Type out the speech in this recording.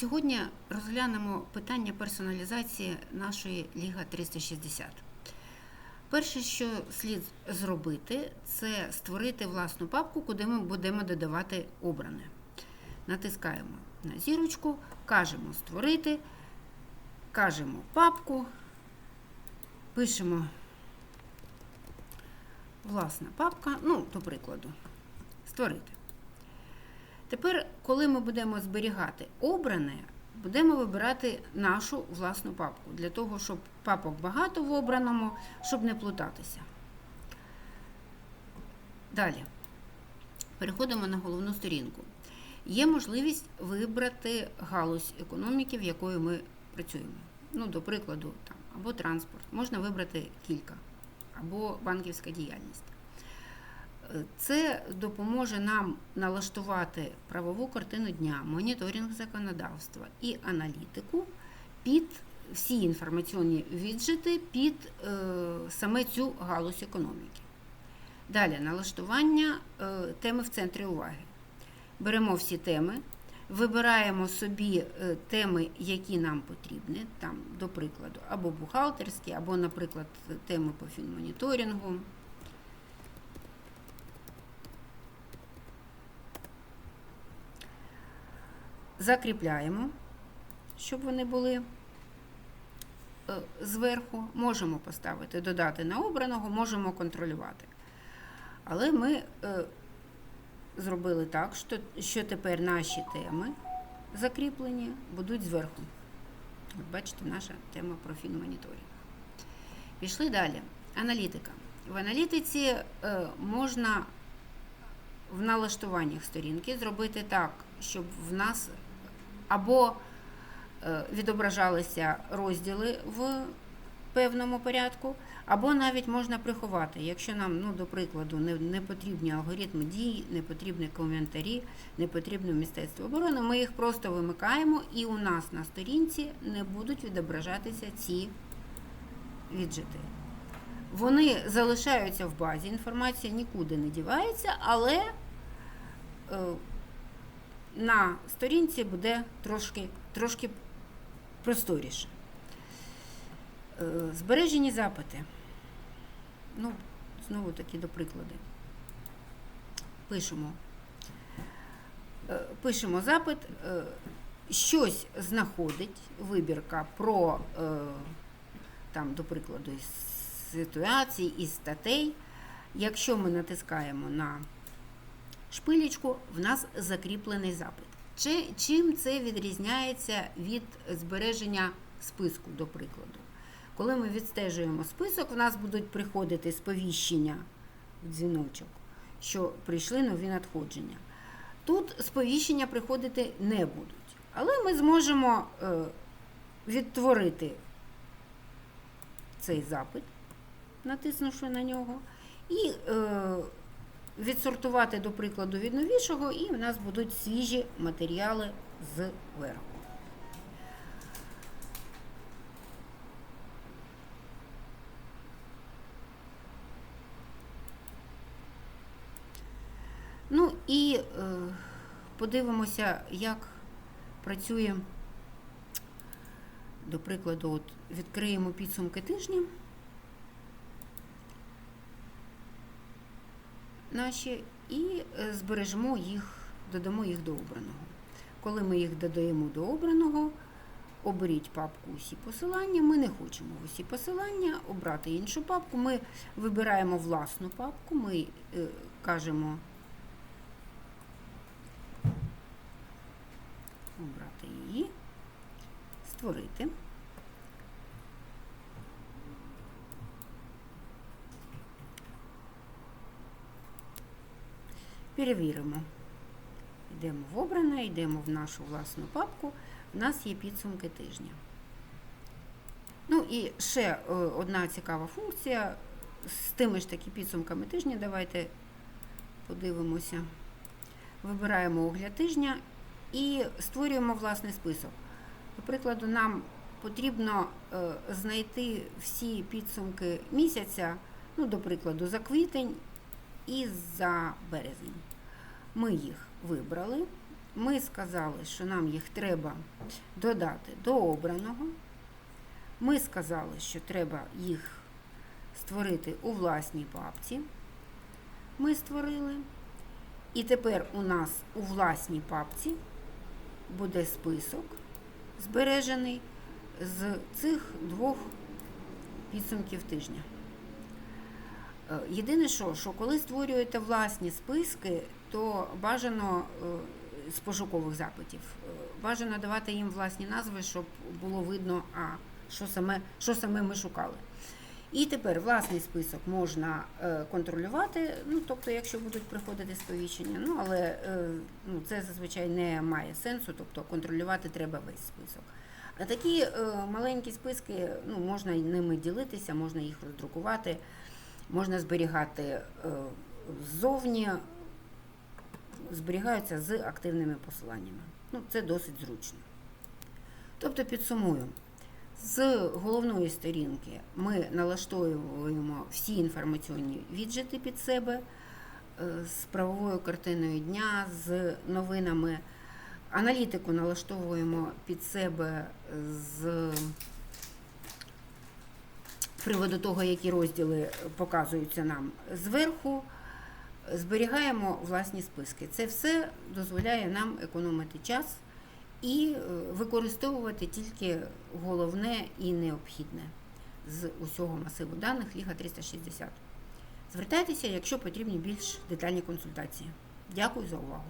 Сьогодні розглянемо питання персоналізації нашої Ліга 360. Перше, що слід зробити, це створити власну папку, куди ми будемо додавати обране. Натискаємо на зірочку, кажемо створити, кажемо папку, пишемо власна папка, ну, до прикладу, створити. Тепер, коли ми будемо зберігати обране, будемо вибирати нашу власну папку, для того, щоб папок багато в обраному, щоб не плутатися. Далі. Переходимо на головну сторінку. Є можливість вибрати галузь економіки, в якої ми працюємо. Ну, до прикладу, там, або транспорт. Можна вибрати кілька, або банківська діяльність. Це допоможе нам налаштувати правову картину дня, моніторинг законодавства і аналітику під всі інформаційні віджити під е, саме цю галузь економіки. Далі налаштування е, теми в центрі уваги. Беремо всі теми, вибираємо собі е, теми, які нам потрібні, там, до прикладу, або бухгалтерські, або, наприклад, теми по фінмоніторингу. Закріпляємо, щоб вони були е, зверху. Можемо поставити, додати на обраного, можемо контролювати. Але ми е, зробили так, що, тепер наші теми закріплені будуть зверху. От бачите, наша тема про фінмоніторинг. Пішли далі. Аналітика. В аналітиці е, можна в налаштуваннях сторінки зробити так, щоб в нас або е, відображалися розділи в певному порядку, або навіть можна приховати. Якщо нам, ну, до прикладу, не, не потрібні алгоритми дій, не потрібні коментарі, не потрібне мистецтво оборони, ми їх просто вимикаємо, і у нас на сторінці не будуть відображатися ці віджити. Вони залишаються в базі, інформація нікуди не дівається, але е, на сторінці буде трошки, трошки просторіше. Е, збережені запити. Ну, знову таки до приклади. Пишемо. Е, Пишемо запит, е, щось знаходить вибірка про, там, до прикладу, із ситуацій, із статей. Якщо ми натискаємо на шпилечку, в нас закріплений запит. Чи, чим це відрізняється від збереження списку, до прикладу? Коли ми відстежуємо список, в нас будуть приходити сповіщення в дзвіночок, що прийшли нові надходження. Тут сповіщення приходити не будуть. Але ми зможемо е, відтворити цей запит, натиснувши на нього, і е, відсортувати, до прикладу, від новішого, і в нас будуть свіжі матеріали зверху. Ну і е, подивимося, як працює, до прикладу, от відкриємо підсумки тижня. Наші і е, збережемо їх, додамо їх до обраного. Коли ми їх додаємо до обраного, оберіть папку усі посилання. Ми не хочемо усі посилання, обрати іншу папку. Ми вибираємо власну папку, ми е, кажемо обрати її, створити. Перевіримо. Йдемо в обране, йдемо в нашу власну папку. У нас є підсумки тижня. Ну і ще е, одна цікава функція. З тими ж таки підсумками тижня. Давайте подивимося. Вибираємо огляд тижня і створюємо власний список. До прикладу, нам потрібно е, знайти всі підсумки місяця, ну, до прикладу, за квітень і за березень. Ми їх вибрали. ми сказали, що нам їх треба додати до обраного. Ми сказали, що треба їх створити у власній папці. Ми створили. І тепер у нас у власній папці буде список збережений з цих двох підсумків тижня. Е, Єдине, що, що коли створюєте власні списки, то бажано е, з пошукових запитів, е, бажано давати їм власні назви, щоб було видно, а що саме, що саме ми шукали. І тепер власний список можна е, контролювати, ну тобто, якщо будуть приходити сповіщення, ну але ну, це зазвичай не має сенсу, тобто контролювати треба весь список. А такі маленькі списки, ну можна ними ділитися, можна їх роздрукувати, можна зберігати ззовні, зберігаються з активними посиланнями. Ну, це досить зручно. Тобто підсумую. З головної сторінки ми налаштовуємо всі інформаційні віджити під себе е, з правовою картиною дня, з новинами. Аналітику налаштовуємо під себе з приводу того, які розділи показуються нам зверху. Зберігаємо власні списки. Це все дозволяє нам економити час і е, використовувати тільки головне і необхідне з усього масиву даних Ліга 360. Звертайтеся, якщо потрібні більш детальні консультації. Дякую за увагу.